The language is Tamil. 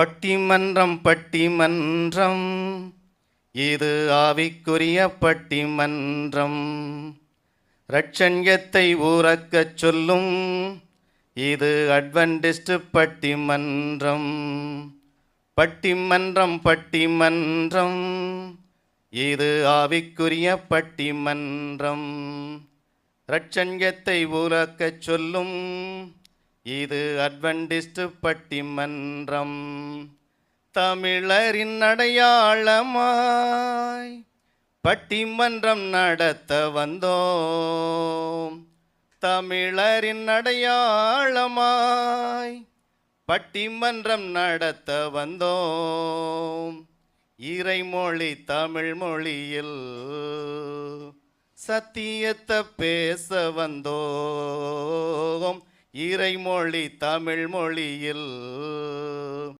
பட்டிமன்றம் பட்டிமன்றம். இது ஆவிக்குரிய பட்டிமன்றம். ரட்சண்யத்தை ஊறக்கச் சொல்லும். இது அட்வென்டிஸ்ட் பட்டிமன்றம். பட்டிமன்றம் பட்டிமன்றம். இது ஆவிக்குரிய பட்டிமன்றம். ரட்சண்யத்தை ஊறக்கச் சொல்லும். இது அட்வென்டிஸ்ட் பட்டிமன்றம் தமிழரின் அடையாளமாய் பட்டிமன்றம் நடத்த வந்தோம். தமிழரின் அடையாளமாய் பட்டிமன்றம் நடத்த வந்தோம். இறைமொழி தமிழ் மொழியில் சத்தியத்தை பேச வந்தோம். இறைமொழி தமிழ் மொழியில்